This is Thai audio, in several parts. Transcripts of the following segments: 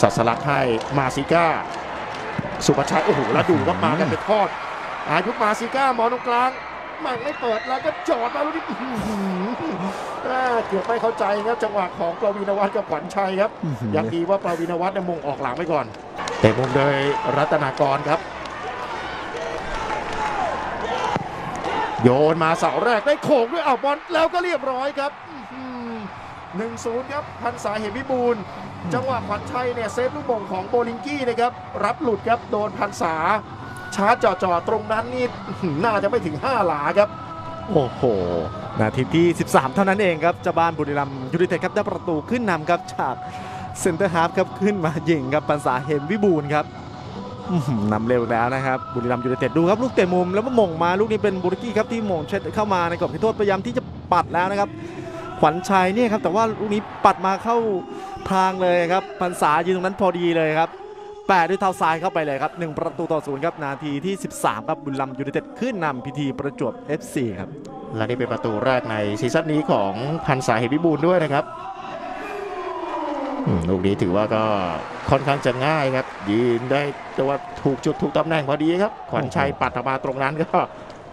สัสลักให้มาซิก้า สุภชัยโอ้โหแล้วดูว่ามากันเป็นทอดอายุมาซิก้ามอตรงกลางมันไม่เปิดแล้วก็จอดมาลูกนี้เกือบไม่เข้าใจครับจังหวะของประวินวัฒน์กับขวัญชัยครับยังดีว่าประวินวัฒน์เนี่ยมงออกหลังไปก่อนเตะมุมโดยรัตนากรครับ โยนมาเสาแรกได้โขกด้วยเอาบอลแล้วก็เรียบร้อยครับ หนึ่งศูนย์ครับ พันษาเหมวิบูลย์จังหวะขวัญชัยเนี่ยเซฟลูกโป่งของโบลิงกี้นะครับ รับหลุดครับ โดนพันษาชาร์จจ่อๆตรงนั้นนี่อื้อหือน่าจะไม่ถึง 5 หลาครับ โอ้โห นาทีที่ 13 เท่านั้นเองครับเจ้าบ้านบุรีรัมย์ยูไนเต็ดครับได้ประตูขึ้นนำครับจากเซนเตอร์ฮาล์ฟครับขึ้นมายิงครับปัญษาเหมวิบูลย์ครับอื้อหือนำเร็วแล้วนะครับ บุรีรัมย์ยูไนเต็ดดูครับลูกเตะมุมแล้วก็มงมาลูกนี้เป็นบุริกี้ครับที่มงเช็ดเข้ามาในกรอบเขตโทษพยายามที่จะปัดแล้วนะครับ ขวัญชัยเนี่ยครับแต่ว่าลูกนี้ปัดมาเข้าทางเลยครับพันษายืนตรงนั้นพอดีเลยครับแปะด้วยเท้าซ้ายเข้าไปเลยครับหนึ่งประตูต่อศูนย์ครับนาทีที่ 13 ครับบุรีรัมย์ยูไนเต็ดขึ้นนำพีทีประจวบ FC ครับและนี่เป็นประตูแรกในซีซั่นนี้ของพันษาเหมวิบูลด้วยนะครับลูกนี้ถือว่าก็ค่อนข้างจะง่ายครับ ยืนได้แต่ว่าถูกจุดถูกตำแหน่งพอดีครับ ขวัญชัยปัดมาตรงนั้นก็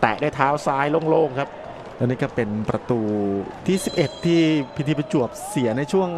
แตะด้วยเท้าซ้ายโล่งๆครับ และนี่ก็เป็นประตูที่ 11 ที่พิธีประจวบเสียในช่วง